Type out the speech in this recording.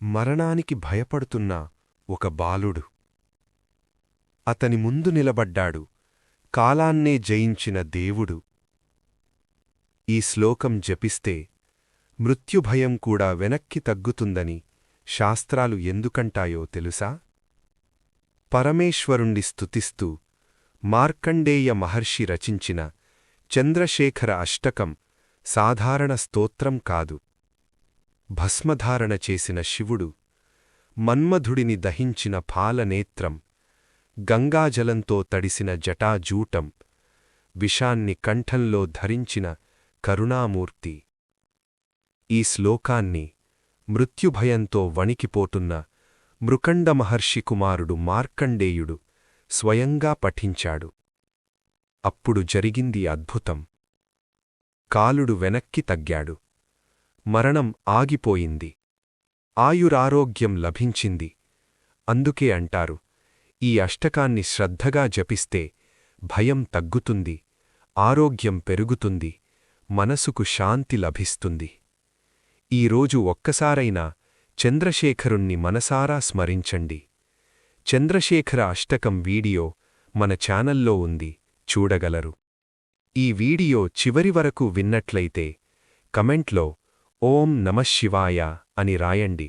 మరణానికి భయపడుతున్న ఒక బాలుడు. అతని ముందు నిలబడ్డాడు. కాలాన్నే జయించిన దేవుడు. ఈ శ్లోకం జపిస్తే మృత్యుభయం కూడా వెనక్కి తగ్గుతుందని శాస్త్రాలు ఎందుకంటాయో తెలుసా? పరమేశ్వరుణ్ణి స్తుతిస్తూ మార్కండేయ మహర్షి రచించిన చంద్రశేఖర అష్టకం సాధారణ స్తోత్రం కాదు. భస్మధారణ చేసిన శివుడు మన్మధుడిని దహించిన పాలనేత్రం గంగాజలంతో తడిసిన జటాజూటం విషాన్ని కంఠంలో ధరించిన కరుణామూర్తి. ఈ శ్లోకాన్ని మృత్యుభయంతో వణికిపోతున్న మృకండ మహర్షి కుమారుడు మార్కండేయుడు స్వయంగా పఠించాడు. అప్పుడు జరిగింది అద్భుతం. కాలుడు వెనక్కి తగ్గాడు. మరణం ఆగిపోయింది. ఆయురారోగ్యం లభించింది. అందుకే అంటారు ఈ అష్టకాన్ని శ్రద్ధగా జపిస్తే భయం తగ్గుతుంది ఆరోగ్యం పెరుగుతుంది మనసుకు శాంతి లభిస్తుంది. ఈరోజు ఒక్కసారైనా చంద్రశేఖరుణ్ణి మనసారా స్మరించండి. చంద్రశేఖర అష్టకం వీడియో మన ఛానల్లో ఉంది చూడగలరు. ఈ వీడియో చివరి వరకు విన్నట్లయితే కమెంట్లో ఓం నమశివాయ అని రాయండి.